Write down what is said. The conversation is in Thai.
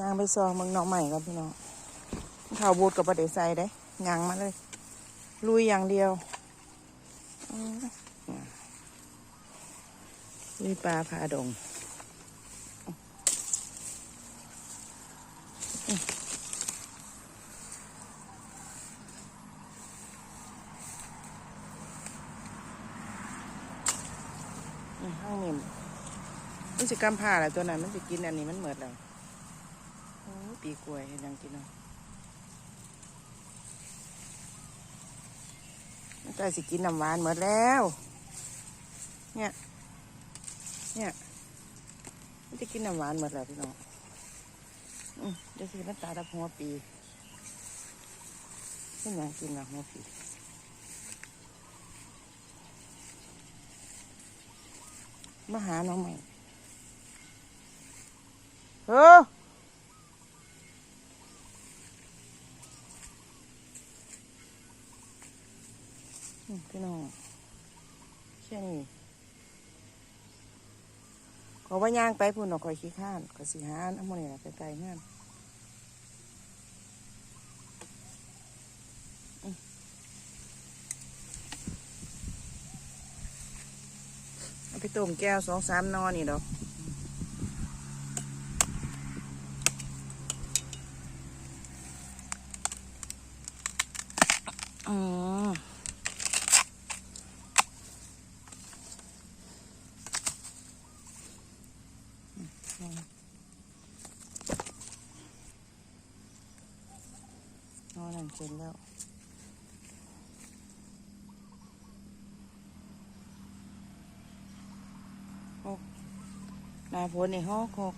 ยางไปซองเมืองน้องใหม่ก่อนพี่น้องข่าวบูดกับประเดใส่ได้ยางมาเลย ลุยอย่างเดียวลุยปลาพาดงอืมอืมห้างนิ่มมันสิกำผ้าแหละตัวนั้นมันสิกินอันนี้มันเหมือดแล้ว ปีกล้วยเห็นยังกินเนาะมันก็สิกินน้ำหวานหมดแล้ว เนี่ย เนี่ยมันจะกินน้ำหวานหมดแล้วพี่น้องอืมเดี๋ยวสิมันตาดับหัวปีเป็นยังกินละหัวปีมาหาน้องใหม่เออ พี่น้องแค่นี้ขอว่าย่างไปพุ่นเนาะคอยขี้ข้านก็สิหาอันโมนี่ล่ะไกลๆงานอืมเอาไปต้มแก้วสองสามนอนี่ดอกอืม นอนหลังเกินแล้วหกนาผลนห้องหก